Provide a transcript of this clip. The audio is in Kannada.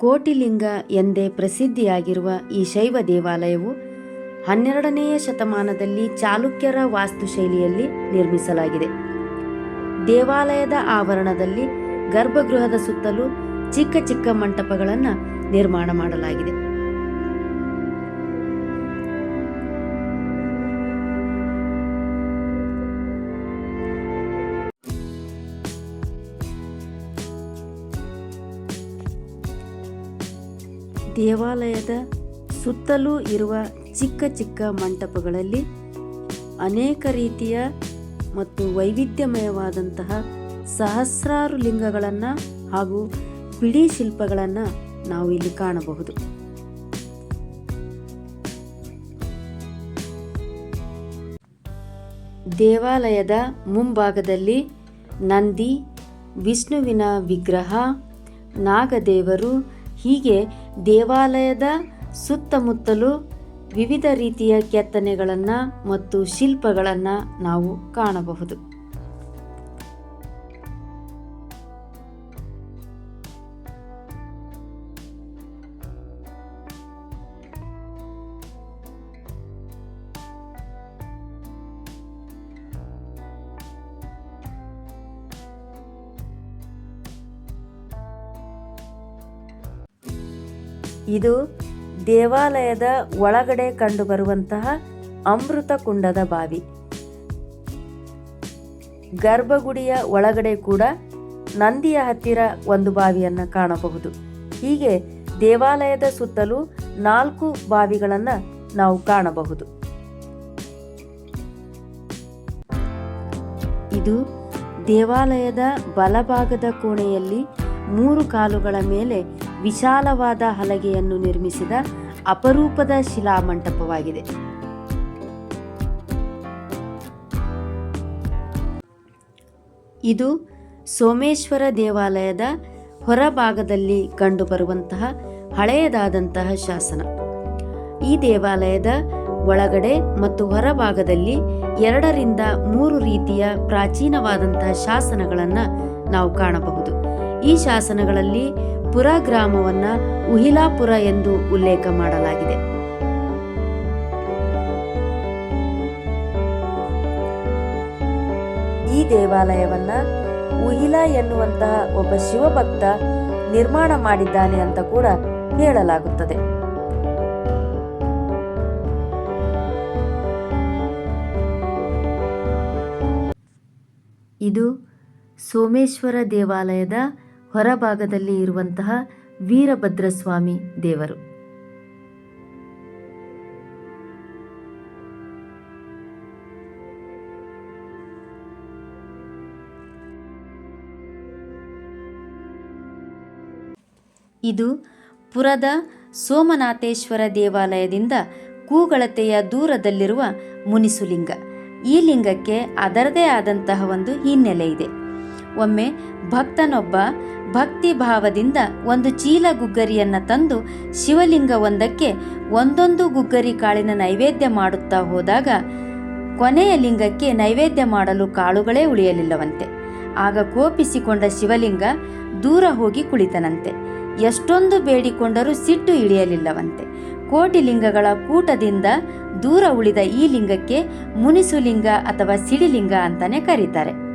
ಕೋಟಿಲಿಂಗ ಎಂದೇ ಪ್ರಸಿದ್ಧಿಯಾಗಿರುವ ಈ ಶೈವ ದೇವಾಲಯವು ಹನ್ನೆರಡನೆಯ ಶತಮಾನದಲ್ಲಿ ಚಾಲುಕ್ಯರ ವಾಸ್ತುಶೈಲಿಯಲ್ಲಿ ನಿರ್ಮಿಸಲಾಗಿದೆ. ದೇವಾಲಯದ ಆವರಣದಲ್ಲಿ ಗರ್ಭಗೃಹದ ಸುತ್ತಲೂ ಚಿಕ್ಕ ಚಿಕ್ಕ ಮಂಟಪಗಳನ್ನು ನಿರ್ಮಾಣ ಮಾಡಲಾಗಿದೆ. ದೇವಾಲಯದ ಸುತ್ತಲೂ ಇರುವ ಚಿಕ್ಕ ಚಿಕ್ಕ ಮಂಟಪಗಳಲ್ಲಿ ಅನೇಕ ರೀತಿಯ ಮತ್ತು ವೈವಿಧ್ಯಮಯವಾದಂತಹ ಸಹಸ್ರಾರು ಲಿಂಗಗಳನ್ನು ಹಾಗೂ ಬಿಡಿ ಶಿಲ್ಪಗಳನ್ನು ನಾವು ಇಲ್ಲಿ ಕಾಣಬಹುದು. ದೇವಾಲಯದ ಮುಂಭಾಗದಲ್ಲಿ ನಂದಿ, ವಿಷ್ಣುವಿನ ವಿಗ್ರಹ, ನಾಗದೇವರು ಹೀಗೆ ದೇವಾಲಯದ ಸುತ್ತಮುತ್ತಲು ವಿವಿಧ ರೀತಿಯ ಕೆತ್ತನೆಗಳನ್ನು ಮತ್ತು ಶಿಲ್ಪಗಳನ್ನು ನಾವು ಕಾಣಬಹುದು. ಇದು ದೇವಾಲಯದ ಒಳಗಡೆ ಕಂಡುಬರುವಂತಹ ಅಮೃತ ಕುಂಡದ ಬಾವಿ. ಗರ್ಭಗುಡಿಯ ಒಳಗಡೆ ಕೂಡ ನಂದಿಯ ಹತ್ತಿರ ಒಂದು ಬಾವಿಯನ್ನು ಕಾಣಬಹುದು. ಹೀಗೆ ದೇವಾಲಯದ ಸುತ್ತಲೂ ನಾಲ್ಕು ಬಾವಿಗಳನ್ನು ನಾವು ಕಾಣಬಹುದು. ಇದು ದೇವಾಲಯದ ಬಲಭಾಗದ ಕೋಣೆಯಲ್ಲಿ ಮೂರು ಕಾಲುಗಳ ಮೇಲೆ ವಿಶಾಲವಾದ ಹಲಗೆಯನ್ನು ನಿರ್ಮಿಸಿದ ಅಪರೂಪದ ಶಿಲಾಮಂಟಪವಾಗಿದೆ ಇದು ಸೋಮೇಶ್ವರ ದೇವಾಲಯದ ಹೊರಭಾಗದಲ್ಲಿ ಕಂಡುಬರುವಂತಹ ಹಳೆಯದಾದಂತಹ ಶಾಸನ. ಈ ದೇವಾಲಯದ ಒಳಗಡೆ ಮತ್ತು ಹೊರಭಾಗದಲ್ಲಿ ಎರಡರಿಂದ ಮೂರು ರೀತಿಯ ಪ್ರಾಚೀನವಾದಂತಹ ಶಾಸನಗಳನ್ನು ನಾವು ಕಾಣಬಹುದು. ಈ ಶಾಸನಗಳಲ್ಲಿ ಪುರ ಗ್ರಾಮವನ್ನ ಉಹಿಲಾಪುರ ಎಂದು ಉಲ್ಲೇಖ ಮಾಡಲಾಗಿದೆ. ಈ ದೇವಾಲಯವನ್ನ ಉಹಿಲಾ ಎನ್ನುವಂತಹ ಒಬ್ಬ ಶಿವಭಕ್ತ ನಿರ್ಮಾಣ ಮಾಡಿದ್ದಾನೆ ಅಂತ ಕೂಡ ಹೇಳಲಾಗುತ್ತದೆ. ಇದು ಸೋಮೇಶ್ವರ ದೇವಾಲಯದ ಹೊರಭಾಗದಲ್ಲಿ ಇರುವಂತಹ ವೀರಭದ್ರಸ್ವಾಮಿ ದೇವರು. ಇದು ಪುರದ ಸೋಮನಾಥೇಶ್ವರ ದೇವಾಲಯದಿಂದ ಕೂಗಳತೆಯ ದೂರದಲ್ಲಿರುವ ಮುನಿಸುಲಿಂಗ. ಈ ಲಿಂಗಕ್ಕೆ ಅದರದೇ ಆದಂತಹ ಒಂದು ಹಿನ್ನೆಲೆ ಇದೆ. ಒಮ್ಮೆ ಭಕ್ತನೊಬ್ಬ ಭಕ್ತಿ ಭಾವದಿಂದ ಒಂದು ಚೀಲ ಗುಗ್ಗರಿಯನ್ನ ತಂದು ಶಿವಲಿಂಗವೊಂದಕ್ಕೆ ಒಂದೊಂದು ಗುಗ್ಗರಿ ಕಾಳಿನ ನೈವೇದ್ಯ ಮಾಡುತ್ತಾ ಹೋದಾಗ ಕೊನೆಯ ಲಿಂಗಕ್ಕೆ ನೈವೇದ್ಯ ಮಾಡಲು ಕಾಳುಗಳೇ ಉಳಿಯಲಿಲ್ಲವಂತೆ. ಆಗ ಕೋಪಿಸಿಕೊಂಡ ಶಿವಲಿಂಗ ದೂರ ಹೋಗಿ ಕುಳಿತನಂತೆ. ಎಷ್ಟೊಂದು ಬೇಡಿಕೊಂಡರೂ ಸಿಟ್ಟು ಇಳಿಯಲಿಲ್ಲವಂತೆ. ಕೋಟಿ ಲಿಂಗಗಳ ಕೂಟದಿಂದ ದೂರ ಉಳಿದ ಈ ಲಿಂಗಕ್ಕೆ ಮುನಿಸುಲಿಂಗ ಅಥವಾ ಸಿಡಿಲಿಂಗ ಅಂತಾನೆ ಕರೀತಾರೆ.